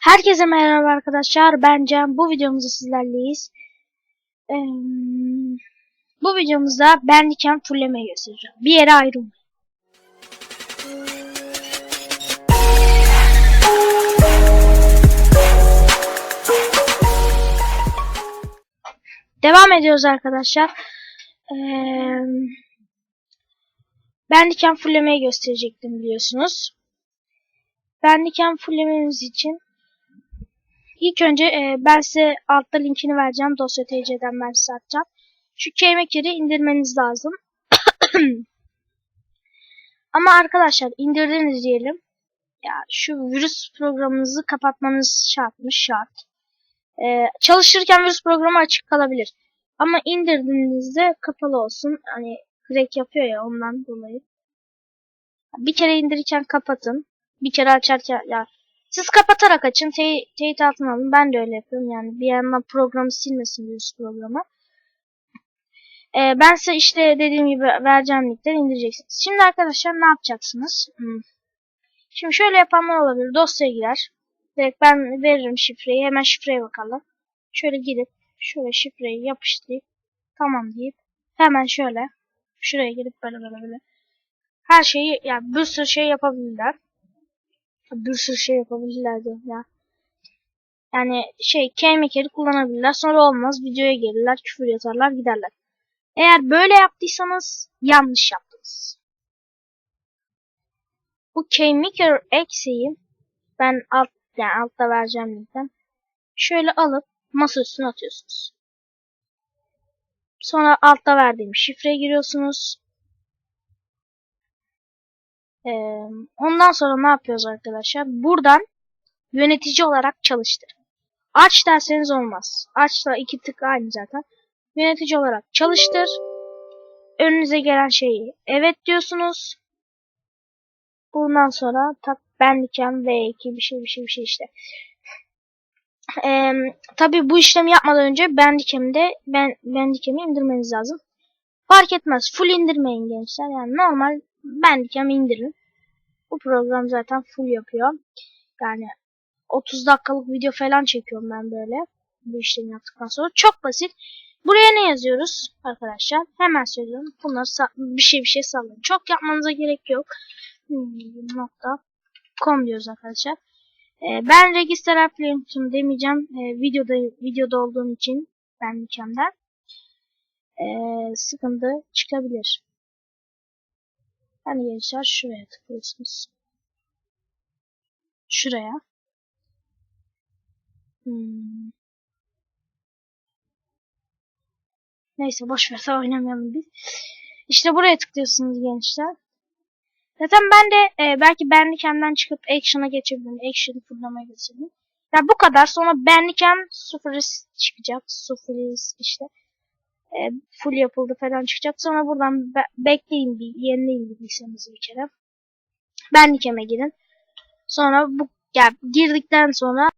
Herkese merhaba arkadaşlar. Ben Can. Bu videomuzda sizlerleyiz. Ee, bu videomuzda benliken fullemeyi göstereceğim. Bir yere ayrılmayın. Devam ediyoruz arkadaşlar. Ee, benliken fullemeyi gösterecektim biliyorsunuz. Benliken fullememiz için İlk önce e, ben size altta linkini vereceğim. Dosya TC'den ben size atacağım. Şu Kmaker'i indirmeniz lazım. Ama arkadaşlar indirdiniz diyelim. Ya şu virüs programınızı kapatmanız şartmış şart. E, çalışırken virüs programı açık kalabilir. Ama indirdiğinizde kapalı olsun. Hani crack yapıyor ya ondan dolayı. Bir kere indirirken kapatın. Bir kere açarken ya siz kapatarak açın. Te teyit altına alın. Ben de öyle yapıyorum. Yani bir yandan programı silmesin virüs programı. Ee, ben size işte dediğim gibi vereceğim linkleri indireceksiniz. Şimdi arkadaşlar ne yapacaksınız? Hmm. Şimdi şöyle yapanlar olabilir. Dosyaya girer. Direkt ben veririm şifreyi. Hemen şifreye bakalım. Şöyle gidip şöyle şifreyi yapıştırıp tamam deyip hemen şöyle şuraya girip böyle böyle böyle her şeyi yani bir sürü şey yapabilirler bir sürü şey yapabilirlerdi ya. Yani şey Kmaker'i kullanabilirler. Sonra olmaz videoya gelirler, küfür yazarlar, giderler. Eğer böyle yaptıysanız yanlış yaptınız. Bu Kmaker eksiği ben alt yani altta vereceğim linkten. Şöyle alıp masa üstüne atıyorsunuz. Sonra altta verdiğim şifreye giriyorsunuz. Ee, ondan sonra ne yapıyoruz arkadaşlar? Buradan yönetici olarak çalıştır. Aç derseniz olmaz. Açla iki tık aynı zaten. Yönetici olarak çalıştır. Önünüze gelen şeyi evet diyorsunuz. Bundan sonra tak benliken V2 bir şey bir şey bir şey işte. Ee, Tabi bu işlemi yapmadan önce Bandicam'de ben Bandicam'i indirmeniz lazım. Fark etmez. Full indirmeyin gençler. Yani normal Bandicam indirin. Bu program zaten full yapıyor. Yani 30 dakikalık video falan çekiyorum ben böyle. Bu işlemi yaptıktan sonra. Çok basit. Buraya ne yazıyoruz arkadaşlar? Hemen söylüyorum. Bunları bir şey bir şey sallayın. Çok yapmanıza gerek yok. Hmm, nokta com diyoruz arkadaşlar. Ee, ben register application demeyeceğim. Ee, videoda videoda olduğum için ben mükemmel. Ee, sıkıntı çıkabilir. Yani gençler şuraya tıklıyorsunuz. Şuraya. Hmm. Neyse boş ver oynamayalım biz. İşte buraya tıklıyorsunuz gençler. Zaten ben de e, belki benlikemden çıkıp action'a geçebilirim. Action fırlamaya geçebilirim. Ya bu kadar. Sonra benlikem sıfır çıkacak. Sıfır işte e, full yapıldı falan çıkacak. Sonra buradan be bekleyin bir yenileyin bilgisayarınızı bir kere. Benlikeme girin. Sonra bu yani girdikten sonra